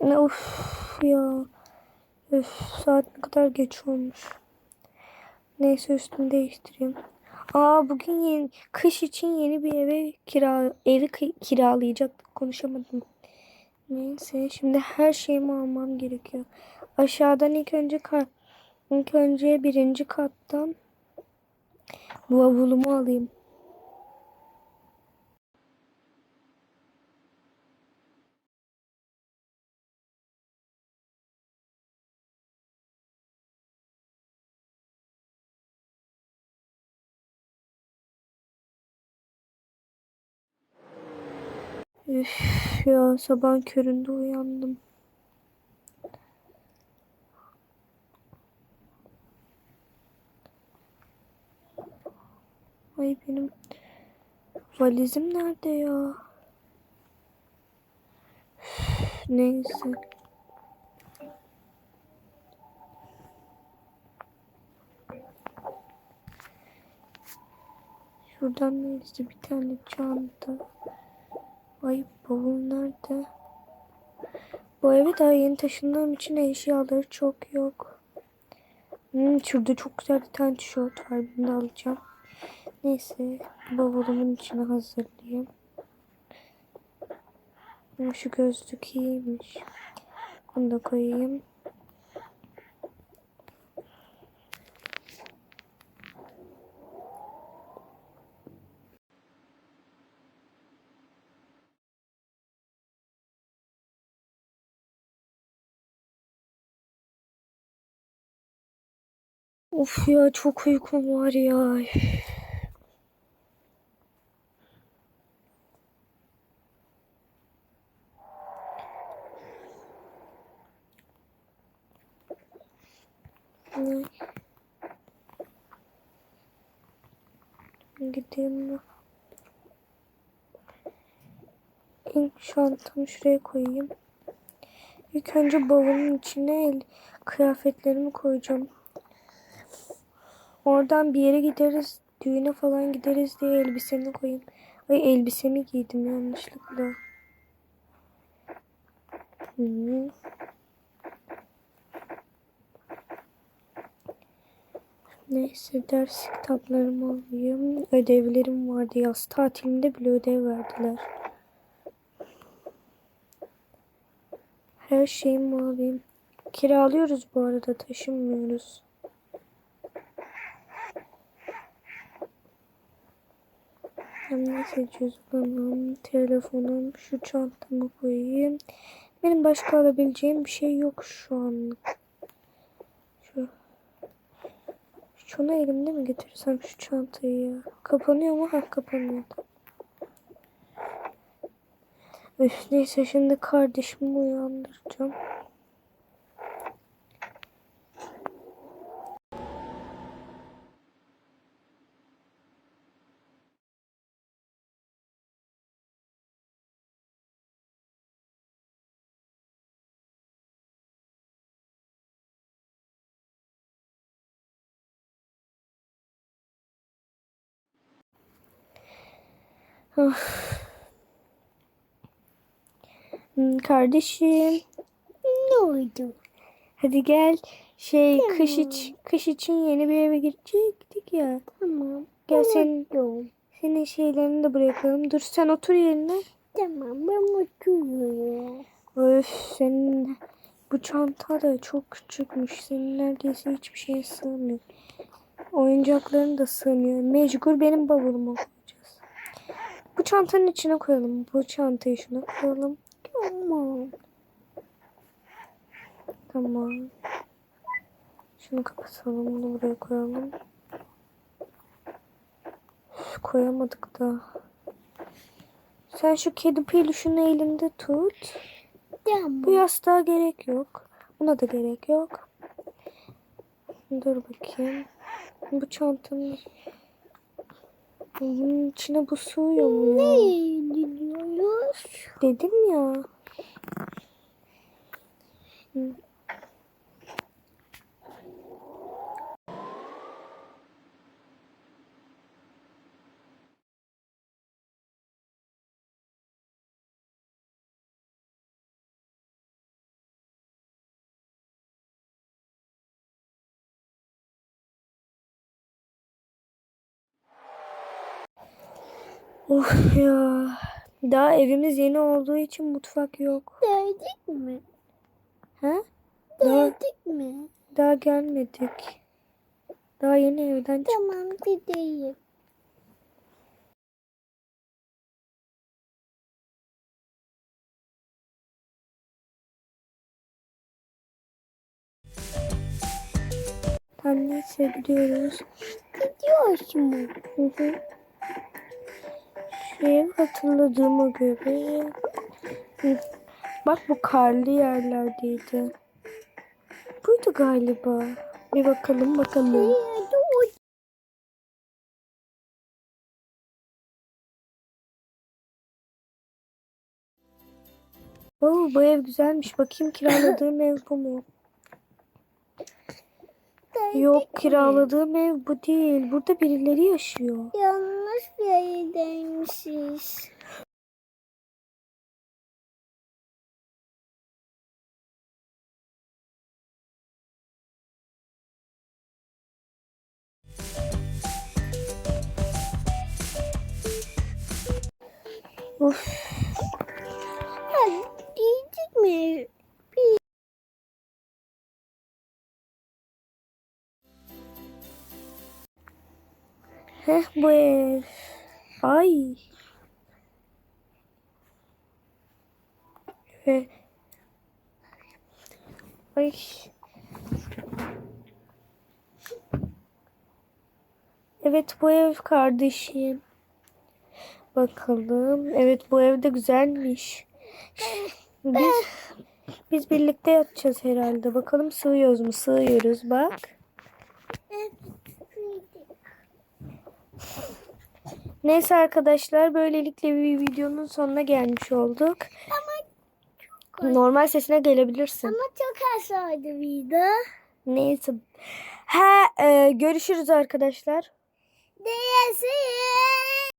Ne of ya. Öf saat ne kadar geç olmuş. Neyse üstümü değiştireyim. Aa bugün yeni, kış için yeni bir eve kira evi ki- kiralayacaktık. Konuşamadım. Neyse şimdi her şeyimi almam gerekiyor. Aşağıdan ilk önce ilk önce birinci kattan bavulumu alayım. Üf ya sabah köründe uyandım. Ay benim valizim nerede ya? Üf, neyse. Şuradan neyse bir tane çanta. Ay bavul nerede? Bu eve daha yeni taşındığım için eşyaları çok yok. Hmm, şurada çok güzel bir tane tişört var. Bunu da alacağım. Neyse bavulumun içine hazırlayayım. Hmm, Şu gözlük iyiymiş. Bunu da koyayım. Of ya çok uykum var ya. Gideyim? İlk çantamı şuraya koyayım. İlk önce bavulun içine el, kıyafetlerimi koyacağım. Oradan bir yere gideriz. Düğüne falan gideriz diye elbisemi koyayım. Ay elbisemi giydim yanlışlıkla. Hı. Neyse ders kitaplarımı alayım. Ödevlerim vardı. Yaz tatilinde bile ödev verdiler. Her şeyimi alayım. Kiralıyoruz bu arada taşınmıyoruz. Hem neyse cüzdanım, telefonum, şu çantamı koyayım. Benim başka alabileceğim bir şey yok şu anlık. Şu şunu elimde mi getirsem şu çantayı ya? Kapanıyor mu? Ha kapanıyor. Üf, neyse şimdi kardeşimi uyandıracağım. Of. Hmm, Kardeşim. Ne oldu? Hadi gel. Şey kış iç kış için yeni bir eve gidecektik ya. Tamam. Gel sen senin şeylerini de buraya koyalım. Dur sen otur yerine. Tamam ben oturuyorum. Öf senin bu çanta da çok küçükmüş. Senin neredeyse hiçbir şeye sığmıyor. Oyuncakların da sığmıyor. Mecbur benim bavulumu koyacağız. Bu çantanın içine koyalım. Bu çantayı şuna koyalım. Tamam. Tamam. Şunu kapatalım. Bunu buraya koyalım. Üf, koyamadık da. Sen şu kedi peluşunu elinde tut. Bu Tamam. yastığa gerek yok. Buna da gerek yok. Dur bakayım. Bu çantanın bunun içine bu sığıyor mu ya? Ne gidiyoruz? Dedim ya. Of ya. Daha evimiz yeni olduğu için mutfak yok. Mü? Ha? Daha, Dövdük mü? daha gelmedik. Daha yeni evden çık. Tamam gidelim. Tam neyse gidiyoruz. Gidiyoruz mu? Hı hı. Şey hatırladığıma göre. Bak bu karlı yerlerdeydi. Buydu galiba. Bir bakalım bakalım. Oo, bu ev güzelmiş. Bakayım kiraladığım ev bu mu? Yok kiraladığım ev bu değil. Burada birileri yaşıyor. Yanlış bir yerdeymişiz. Of. Hadi diyecek mi? Heh bu ev. Ay. Ay. Evet bu ev kardeşim. Bakalım. Evet bu ev de güzelmiş. Biz, biz birlikte yatacağız herhalde. Bakalım sığıyoruz mu? Sığıyoruz bak. Neyse arkadaşlar böylelikle bir videonun sonuna gelmiş olduk. Normal sesine gelebilirsin. Ama çok az oldu video. Neyse. Ha, e, görüşürüz arkadaşlar. Değilsin.